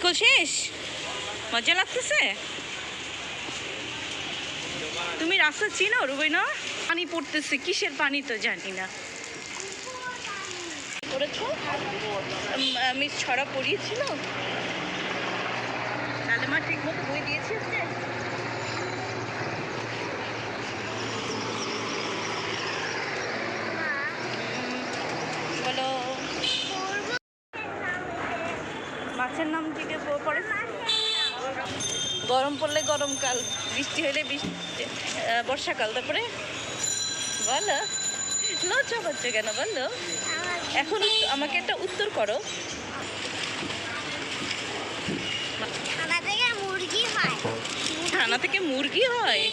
School শেষ? মজা লাগতেছে? তুমি রাস্তা চিনো রুবিনা পানি পড়তেছে, কিসের পানি তো জানি না। পড়েছো? আমি ছড়া পড়িয়েছিল? কালেমা ঠিক মতো বই দিয়েছি আজকে? বলো। মাছের নাম থেকে পড়ে গরম পড়লে গরমকাল বৃষ্টি হলে বৃষ্টি বর্ষাকাল তারপরে বলো লজ্জা পাচ্ছে কেন বলো? এখন আমাকে একটা উত্তর করো। মুরগি হয়। থানা থেকে মুরগি হয়?